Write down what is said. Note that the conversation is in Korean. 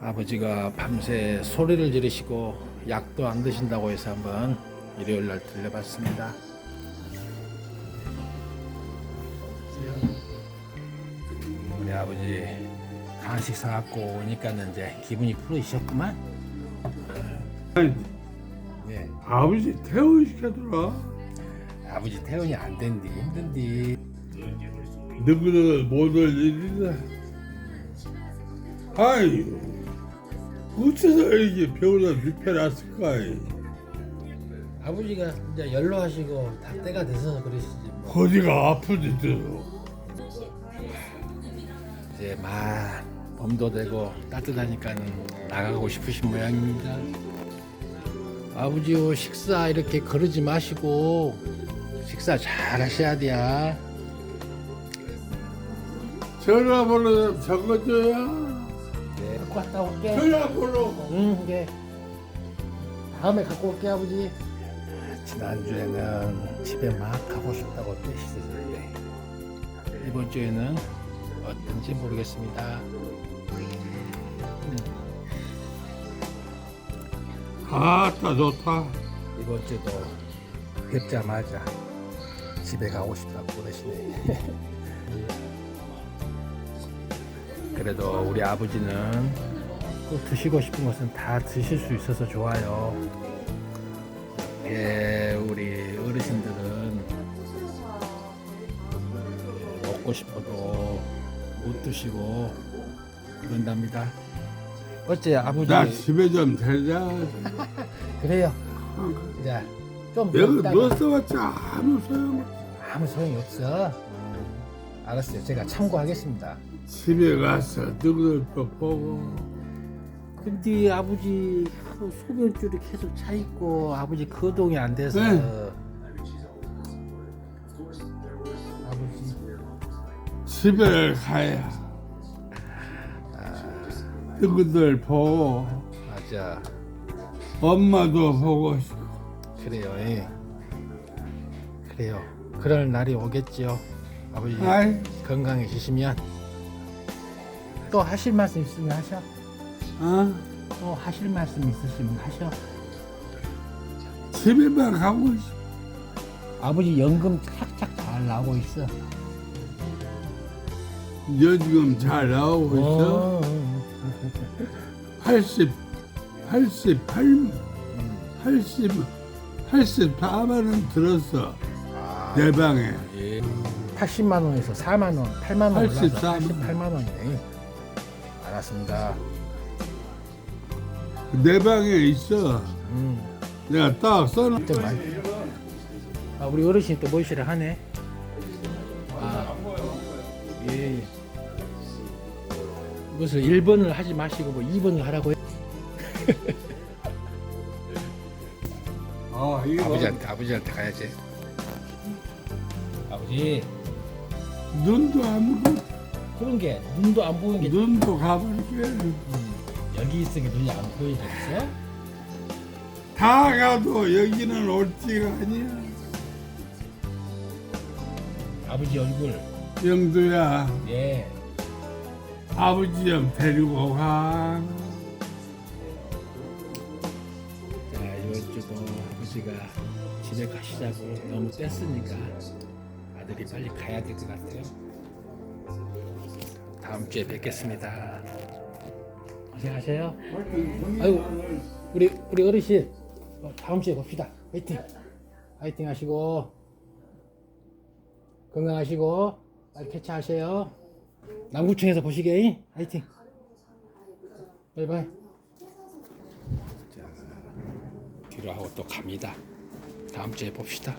아버지가 밤새 소리를 지르시고 약도 안 드신다고 해서 한번 일요일 날 들려봤습니다. 우리 아버지 간식 사갖고 오니까는 이제 기분이 풀어지셨구만. 아니, 네. 아버지 퇴원 시켜주라. 아버지 태원이 안 된디 힘든디. 너희들 못할 일이다. 아이, 어째서 이게 병원에 눕혀놨을까? 아버지가 이제 연로하시고 다 때가 돼서 그러시지 뭐. 어디가 아프지, 또. 이제 막 봄도 되고 따뜻하니까는 나가고 싶으신 모양입니다. 아버지요 식사 이렇게 거르지 마시고 식사 잘 하셔야 돼요. 전화번호 적어줘야. 네. 갖고 왔다 올게. 전화번호. 응, 네. 다음에 갖고 올게 아버지. 지난주에는 집에 막 가고 싶다고 뜨시던데 이번 주에는 어떤지 모르겠습니다. 아따, 좋다. 이번 주도 뵙자마자 집에 가고 싶다고 그러시네. 그래도 우리 아버지는 또 드시고 싶은 것은 다 드실 수 있어서 좋아요. 예, 우리 어르신들은 먹고 싶어도 못 드시고 그런답니다. 어째 아버지 나 집에 좀 데려다. 그래요. 자, 좀 여기 이따가- 뭐 써봤자 아무 소용 없어. 아무 소용이 없어. 음, 알았어요. 제가 참고하겠습니다. 집에 가서 또 보고. 근데 아버지 그 소변줄이 계속 차 있고 아버지 거동이 안 돼서 네. 아버지 집에 가야 너희들 보고 맞아 엄마도 보고 싶고 그래요. 예. 그래요. 그럴 날이 오겠지요. 아버지 아이 건강해지시면 또 하실 말씀 있으면 하셔. 어? 또 하실 말씀 있으시면 하셔. 집에만 가고 싶어 아버지 연금 착착 잘 나오고 있어. 요즘 잘 나오고 있어 어. 80 88 80 84만 원 들었어 아, 내 방에 예. 80만 원에서 4만 원, 8만 원 올라서 84만 88만 원이네. 알았습니다. 내 방에 있어 음, 내가 딱 써놓 좀 많이. 아, 우리 어르신이 또 모시를 하네. 아, 예. 예. 무슨 1번을 하지 마시고 뭐 2번을 하라고 해. 어, 이거 아버지한테 아버지한테 가야지. 아버지 눈도 안 보고. 그런 게 눈도 안 보이는 게 눈도 가버리게 음, 여기 있으니 눈이 안 보이겠어? 다 가도 여기는 올지가 아니야. 아버지 얼굴. 영두야. 예. 아버지 좀 데리고 가 자, 이번 주도 아버지가 집에 가시자고 너무 뗐으니까 아들이 빨리 가야 될 것 같아요. 다음 주에 뵙겠습니다. 고생하세요. 아이고, 우리 우리 어르신 어, 다음 주에 봅시다. 화이팅, 화이팅 하시고 건강하시고 빨리 쾌차하세요. 남구청에서 보시게. 화이팅. 바이바이. 뒤로 하고 또 갑니다. 다음 주에 봅시다.